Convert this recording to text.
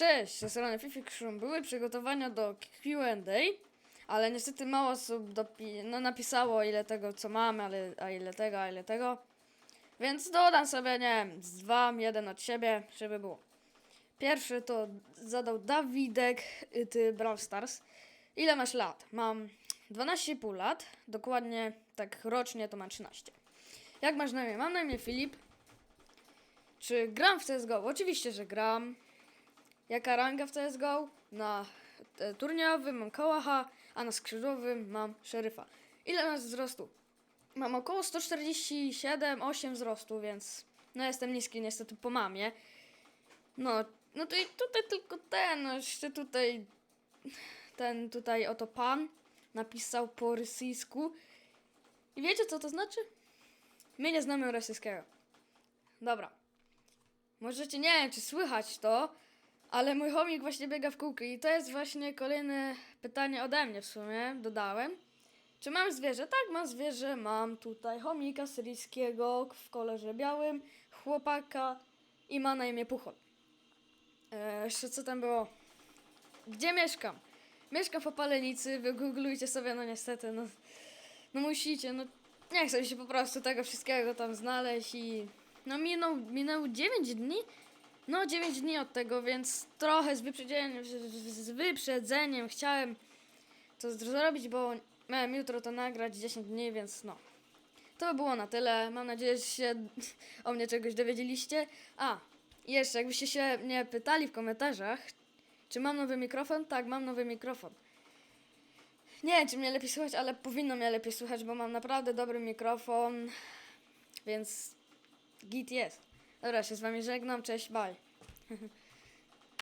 Cześć, ze strony Fifiction były przygotowania do Q&A, ale niestety mało osób dopi- no, napisało ile tego co mamy, ale, a ile tego, a ile tego. Więc dodam sobie, nie wiem, z dwa, jeden od siebie, żeby było. Pierwszy to zadał Dawidek, y, ty Brawl Stars. Ile masz lat? Mam 12,5 lat, dokładnie tak rocznie to mam 13. Jak masz na imię? Mam na imię Filip. Czy gram w CSGO? Oczywiście, że gram. Jaka ranga w CSGO? Na e, turniejowym mam kałacha, a na skrzydłowym mam szeryfa. Ile masz wzrostu? Mam około 147-8 wzrostu, więc no jestem niski niestety po mamie. No, no to i tutaj tylko ten, no jeszcze tutaj ten tutaj oto pan napisał po rosyjsku. I wiecie co to znaczy? My nie znamy rosyjskiego. Dobra. Możecie, nie wiem czy słychać to, ale mój chomik właśnie biega w kółko i to jest właśnie kolejne pytanie ode mnie w sumie, dodałem. Czy mam zwierzę? Tak, mam zwierzę, mam tutaj chomika syryjskiego w kolorze białym, chłopaka i ma na imię Puchol. E, jeszcze co tam było? Gdzie mieszkam? Mieszkam w Opalenicy, wygooglujcie sobie, no niestety, no, no musicie, no nie chcę się po prostu tego wszystkiego tam znaleźć i no minął, minęło 9 dni, no 9 dni od tego, więc trochę z wyprzedzeniem, z wyprzedzeniem chciałem to zrobić, bo miałem jutro to nagrać 10 dni, więc no. To by było na tyle. Mam nadzieję, że się o mnie czegoś dowiedzieliście. A, jeszcze jakbyście się mnie pytali w komentarzach, czy mam nowy mikrofon? Tak, mam nowy mikrofon. Nie wiem, czy mnie lepiej słychać, ale powinno mnie lepiej słychać, bo mam naprawdę dobry mikrofon, więc git jest. Dobra, się z wami żegnam, cześć, bye.